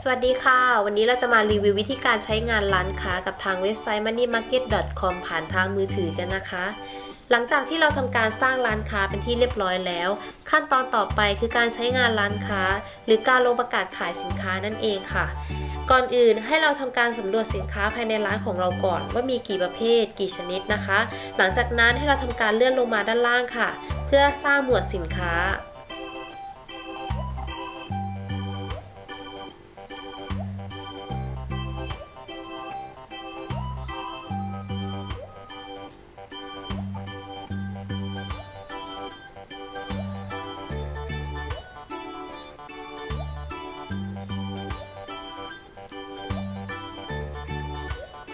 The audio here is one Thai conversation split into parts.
สวัสดีค่ะ วันนี้เราจะมารีวิววิธีการใช้งานร้านค้ากับทางเว็บไซต์ moneymarket.com ผ่านทางมือถือกันนะคะ หลังจากที่เราทำการสร้างร้านค้าเป็นที่เรียบร้อยแล้ว ขั้นตอนต่อไปคือการใช้งานร้านค้า หรือการลงประกาศขายสินค้านั่นเองค่ะ ก่อนอื่นให้เราทำการสำรวจสินค้าภายในร้านของเราก่อน ว่ามีกี่ประเภท กี่ชนิดนะคะ หลังจากนั้นให้เราทำการเลื่อนลงมาด้านล่างค่ะ เพื่อสร้างหมวดสินค้า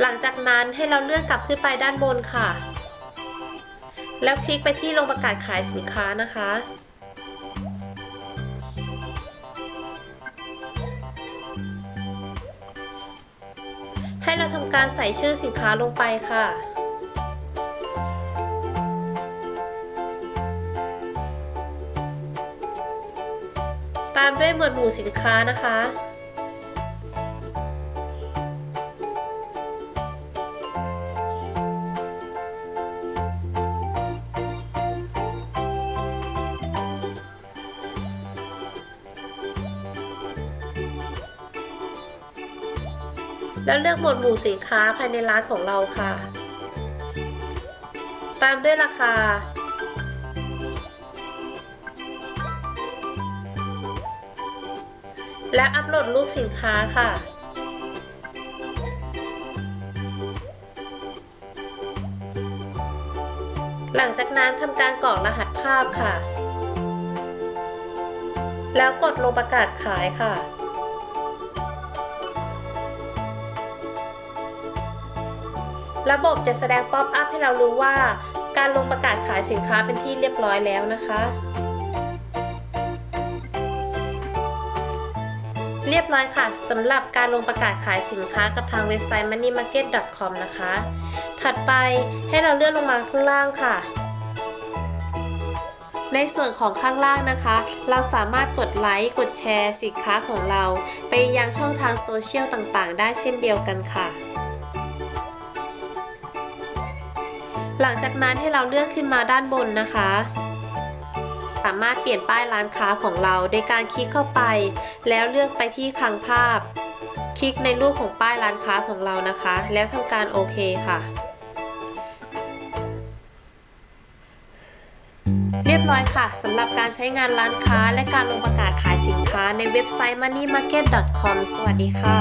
หลังจากนั้นให้เราเลื่อนกลับขึ้นไปด้านบนค่ะ แล้วคลิกไปที่ลงประกาศขายสินค้านะคะ ให้เราทำการใส่ชื่อสินค้าลงไปค่ะตามด้วยหมวดหมู่สินค้านะคะ แล้วเลือกหมวดหมู่สินค้าภายในร้านของเราค่ะ ตามด้วยราคา และอัปโหลดรูปสินค้าค่ะหลังจากนั้นทำการกรอกรหัสภาพค่ะ แล้วกดลงประกาศขายค่ะ ระบบจะแสดงป๊อปอัพให้เรารู้ว่า การลงประกาศขายสินค้าเป็นที่เรียบร้อยแล้วนะคะ เรียบร้อยค่ะสำหรับการลงประกาศขายสินค้ากับทางเว็บไซต์ moneymarket.com นะคะ ถัดไปให้เราเลื่อนลงมาข้างล่างค่ะในส่วนของข้างล่างนะคะ เราสามารถกดไลค์ กดแชร์สินค้าของเรา ไปยังช่องทางโซเชียลต่างๆ ได้เช่นเดียวกันค่ะ หลังจากนั้นให้เราเลือนขึ้นมาด้านบนนะคะ สามารถเปลี่ยนป้ายร้านค้าของเราโดยการคลิกเข้าไป แล้วเลือกไปที่คลังภาพ คลิกในรูปของป้ายร้านค้าของเรานะคะ แล้วทำการโอเคค่ะเรียบร้อยค่ะสำหรับการใช้งานร้านค้าและการลงประกาศขายสินค้าในเว็บไซต์ moneymarket.com สวัสดีค่ะ